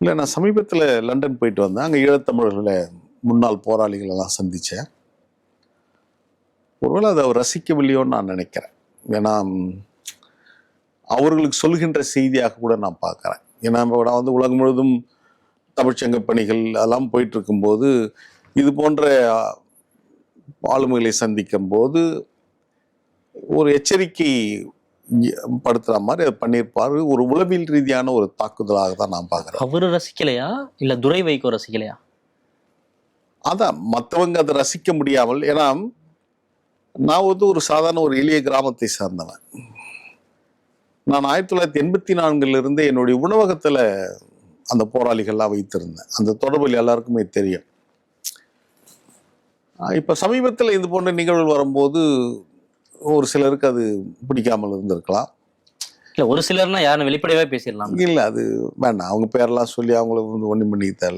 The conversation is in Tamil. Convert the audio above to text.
இல்லை நான் சமீபத்தில் லண்டன் போயிட்டு வந்தேன். அங்கே ஈழத்தமிழர்களை முன்னாள் போராளிகள் எல்லாம் சந்தித்தேன் ஒருவேளை அதை அவர் ரசிக்கவில்லையோன்னு நான் நினைக்கிறேன். ஏன்னா அவர்களுக்கு சொல்கின்ற செய்தியாக கூட நான் பார்க்குறேன். ஏன்னா இப்போ நான் வந்து உலகம் முழுவதும் தமிழ்ச்சங்க பணிகள் அதெல்லாம் போயிட்டு இருக்கும்போது இது போன்ற ஆளுமைகளை சந்திக்கும் போது ஒரு எச்சரிக்கை படுத்துற மாதிரி அதை பண்ணியிருப்பாரு. ஒரு உளவியல் ரீதியான ஒரு தாக்குதலாக தான் நான் பார்க்குறேன். அவரு ரசிக்கலையா? இல்ல துரை வைகோ ரசிக்கலையா? அதான் மற்றவங்க அதை ரசிக்க முடியாமல் ஏன்னா நான் வந்து ஒரு சாதாரண ஒரு எளிய கிராமத்தை சார்ந்தவன். நான் ஆயிரத்தி தொள்ளாயிரத்தி எண்பத்தி நான்குல இருந்து என்னுடைய உணவகத்துல அந்த போராளிகள்லாம் வைத்திருந்தேன். அந்த தொடர்பில் எல்லாருக்குமே தெரியும். இப்ப சமீபத்தில் இது போன்ற நிகழ்வுகள் வரும்போது ஒரு சிலருக்கு அது பிடிக்காமல் இருந்திருக்கலாம். இல்ல ஒரு சிலர்னா யாருன்னு வெளிப்படையாவே பேசிடலாம். இல்லை அது வேண்டாம். அவங்க பேரெல்லாம் சொல்லி அவங்கள வந்து ஒன்றும் பண்ணிக்க தேவை